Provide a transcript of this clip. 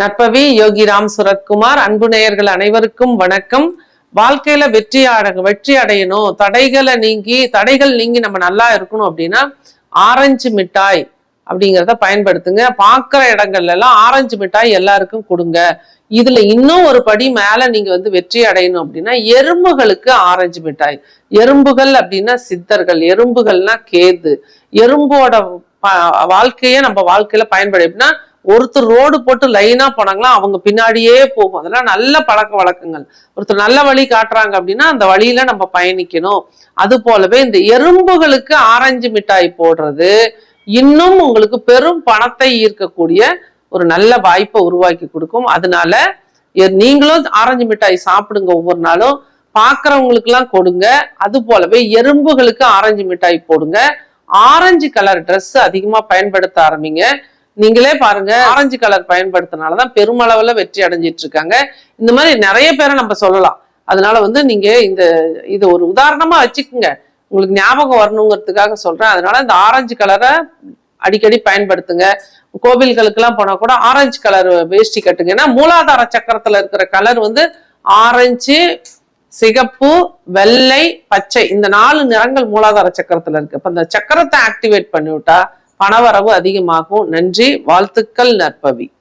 நட்பவி யோகி ராம் சுரத்குமார் அன்பு நேயர்கள் அனைவருக்கும் வணக்கம். வாழ்க்கையில வெற்றி அட வெற்றி அடையணும். தடைகளை நீங்கி தடைகள் நீங்கி நம்ம நல்லா இருக்கணும் அப்படின்னா ஆரஞ்சு மிட்டாய் அப்படிங்கிறத பயன்படுத்துங்க. பார்க்குற இடங்கள்ல எல்லாம் ஆரஞ்சு மிட்டாய் எல்லாருக்கும் கொடுங்க. இதுல இன்னும் ஒரு படி மேல நீங்க வந்து வெற்றி அடையணும் அப்படின்னா எறும்புகளுக்கு ஆரஞ்சு மிட்டாய். எறும்புகள் அப்படின்னா சித்தர்கள் எறும்புகள்னா கேது. எறும்போட வாழ்க்கையே நம்ம வாழ்க்கையில பயன்படுத்தினா ஒருத்தர் ரோடு போட்டு லைனா போனாங்களா அவங்க பின்னாடியே போகும். அதெல்லாம் நல்ல பழக்க வழக்கங்கள். ஒருத்தர் நல்ல வழி காட்டுறாங்க அப்படின்னா அந்த வழியில நம்ம பயணிக்கணும். அது போலவே இந்த எறும்புகளுக்கு ஆரஞ்சு மிட்டாய் போடுறது இன்னும் உங்களுக்கு பெரும் பணத்தை ஈர்க்கக்கூடிய ஒரு நல்ல வாய்ப்பை உருவாக்கி கொடுக்கும். அதனால எ- நீங்களும் ஆரஞ்சு மிட்டாய் சாப்பிடுங்க ஒவ்வொரு நாளும். பார்க்கறவங்களுக்கு எல்லாம் கொடுங்க. அது போலவே எறும்புகளுக்கு ஆரஞ்சு மிட்டாய் போடுங்க. ஆரஞ்சு கலர் ட்ரெஸ் அதிகமா பயன்படுத்த ஆரம்பிங்க. நீங்களே பாருங்க ஆரஞ்சு கலர் பயன்படுத்தினாலதான் பெருமளவுல வெற்றி அடைஞ்சிட்டு இருக்காங்க இந்த மாதிரி நிறைய பேரை நம்ம சொல்லலாம். அதனால வந்து நீங்க இந்த இது ஒரு உதாரணமா வச்சுக்கோங்க. உங்களுக்கு ஞாபகம் வரணுங்கிறதுக்காக சொல்றேன். அதனால இந்த ஆரஞ்சு கலரை அடிக்கடி பயன்படுத்துங்க. கோவில்களுக்கெல்லாம் போனா கூட ஆரஞ்சு கலர் வேஷ்டி கட்டுங்க. ஏன்னா மூலாதார சக்கரத்துல இருக்கிற கலர் வந்து ஆரஞ்சு சிகப்பு வெள்ளை பச்சை. இந்த நாலு நிறங்கள் மூலாதார சக்கரத்துல இருக்கு. அப்ப அந்த சக்கரத்தை ஆக்டிவேட் பண்ணி விட்டா பணவரவு அதிகமாகும். நன்றி. வாழ்த்துக்கள் நற்பவி.